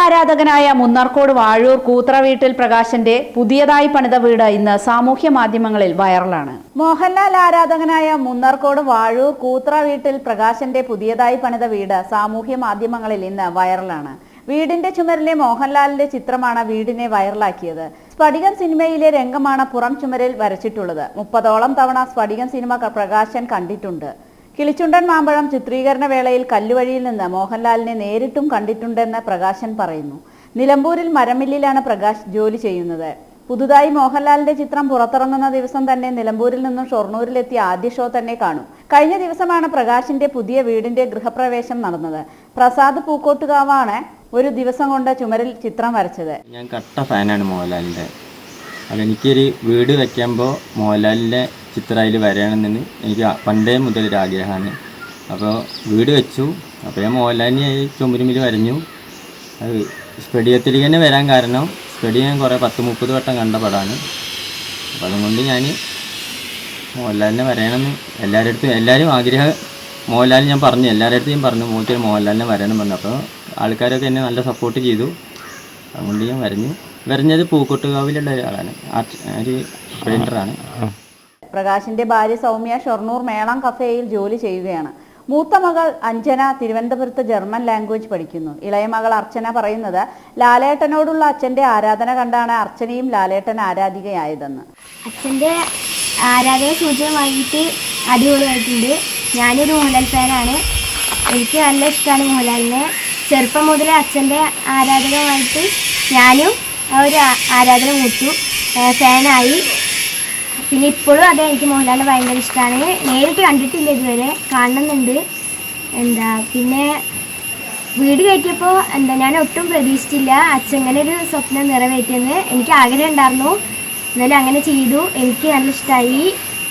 ആരാധകനായ മുന്നർക്കോട് വാഴൂർ കൂത്രവീട്ടിൽ പ്രകാശന്റെ പുതിയതായി പണിത വീട് ഇന്ന് സാമൂഹ്യ മാധ്യമങ്ങളിൽ വൈറലാണ്. മോഹൻലാൽ ആരാധകനായ മുന്നർക്കോട് വാഴൂർ കൂത്രവീട്ടിൽ പ്രകാശന്റെ പുതിയതായി പണിത വീട് സാമൂഹ്യ മാധ്യമങ്ങളിൽ ഇന്ന് വൈറലാണ്. വീടിന്റെ ചുമരിലെ മോഹൻലാലിന്റെ ചിത്രമാണ് വീടിനെ വൈറലാക്കിയത്. സ്ഫടികം സിനിമയിലെ രംഗമാണ് പുറം ചുമരിൽ വരച്ചിട്ടുള്ളത്. മുപ്പതോളം തവണ സ്ഫടികം സിനിമ പ്രകാശൻ കണ്ടിട്ടുണ്ട്. കിളിച്ചുണ്ടൻ മാമ്പഴം ചിത്രീകരണ വേളയിൽ കല്ലുവഴിയിൽ നിന്ന് മോഹൻലാലിനെ നേരിട്ടും കണ്ടിട്ടുണ്ടെന്ന് പ്രകാശൻ പറയുന്നു. നിലമ്പൂരിൽ മരമില്ലിലാണ് പ്രകാശ് ജോലി ചെയ്യുന്നത്. പുതുതായി മോഹൻലാലിന്റെ ചിത്രം പുറത്തിറങ്ങുന്ന ദിവസം തന്നെ നിലമ്പൂരിൽ നിന്നും ഷൊർണൂരിലെത്തിയ ആദ്യ ഷോ തന്നെ കാണും. കഴിഞ്ഞ ദിവസമാണ് പ്രകാശിന്റെ പുതിയ വീടിന്റെ ഗൃഹപ്രവേശം നടന്നത്. പ്രസാദ് പൂക്കോട്ടുകാവാണ് ഒരു ദിവസം കൊണ്ട് ചുമരിൽ ചിത്രം വരച്ചത്. ഞാൻ കട്ട ഫാനാണ് മോഹൻലാലിന്റെ. അപ്പോൾ എനിക്കൊരു വീട് വെക്കുമ്പോൾ മോഹൻലാലിന്റെ ചിത്രം അതിൽ എനിക്ക് പണ്ടേ മുതൽ ഒരു ആഗ്രഹമാണ്. അപ്പോൾ വീട് വെച്ചു. അപ്പോൾ ഞാൻ മോഹൻലാലിനെ ചുമരുമിൽ വരഞ്ഞു. അത് സ്പെഡിയത്തിലേക്ക് തന്നെ വരാൻ കാരണം സ്പെഡി ഞാൻ കുറേ പത്ത് മുപ്പത് വട്ടം കണ്ട പടമാണ്. അപ്പം അതുകൊണ്ട് ഞാൻ മോഹൻലാലിനെ വരയണമെന്ന് എല്ലാവരുടെ അടുത്തും എല്ലാവരും ആഗ്രഹം മോഹൻലാൽ ഞാൻ പറഞ്ഞു. എല്ലാവരുടെ അടുത്തും പറഞ്ഞു മൂക്കൊരു മോഹൻലാലിനെ വരണം പറഞ്ഞു. അപ്പോൾ ആൾക്കാരൊക്കെ എന്നെ നല്ല സപ്പോർട്ട് ചെയ്തു. അതുകൊണ്ട് ഞാൻ വരഞ്ഞു. വരഞ്ഞത് പൂക്കോട്ടുകാവിലുള്ള ഒരാളാണ്. ആർട്ട് ഒരു പെയിന്ററാണ് പ്രകാശിന്റെ ഭാര്യ സൗമ്യ ഷൊർണൂർ മേളം കഫേയിൽ ജോലി ചെയ്യുകയാണ്. മൂത്ത മകൾ അഞ്ജന തിരുവനന്തപുരത്ത് ജർമ്മൻ ലാംഗ്വേജ് പഠിക്കുന്നു. ഇളയ മകൾ അർച്ചന പറയുന്നത് ലാലേട്ടനോടുള്ള അച്ഛന്റെ ആരാധന കണ്ടാണ് അർച്ചനയും ലാലേട്ടൻ ആരാധികയായതെന്ന്. അച്ഛന്റെ ആരാധന സൂചകമായിട്ട് അടിപൊളിയായിട്ടുണ്ട്. ഞാനൊരു മോഹൻലാൽ ഫാനാണ്. എനിക്ക് നല്ല ഇഷ്ടമാണ് മോഹൻലാലിനെ. ചെറുപ്പം മുതലേ അച്ഛന്റെ ആരാധകമായിട്ട് ഞാനും ഒരു ആരാധന മുട്ടു ഫാനായി. പിന്നെ ഇപ്പോഴും അതെ എനിക്ക് മോഹൻലാലിനെ ഭയങ്കര ഇഷ്ടമാണ് നേരിട്ട് കണ്ടിട്ടില്ല ഇതുവരെ. കാണുന്നുണ്ട്. എന്താ പിന്നെ വീട് കയറ്റിയപ്പോൾ എന്താ ഞാൻ ഒട്ടും പ്രതീക്ഷിച്ചില്ല. അച്ഛൻ ഇങ്ങനെ ഒരു സ്വപ്നം നിറവേറ്റിയെന്ന് എനിക്ക് ആഗ്രഹം ഉണ്ടായിരുന്നു. എന്നാലും അങ്ങനെ ചെയ്തു. എനിക്ക് നല്ല ഇഷ്ടമായി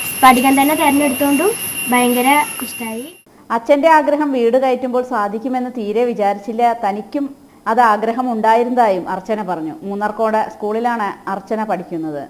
സ്ഫടികം തന്നെ തിരഞ്ഞെടുത്തുകൊണ്ടും ഭയങ്കര ഇഷ്ടമായി അച്ഛന്റെ ആഗ്രഹം വീട് കയറ്റുമ്പോൾ സാധിക്കുമെന്ന് തീരെ വിചാരിച്ചില്ല. തനിക്കും അത് ആഗ്രഹം ഉണ്ടായിരുന്നതായും അർച്ചന പറഞ്ഞു. മൂന്നാർക്കോട് സ്കൂളിലാണ് അർച്ചന പഠിക്കുന്നത്.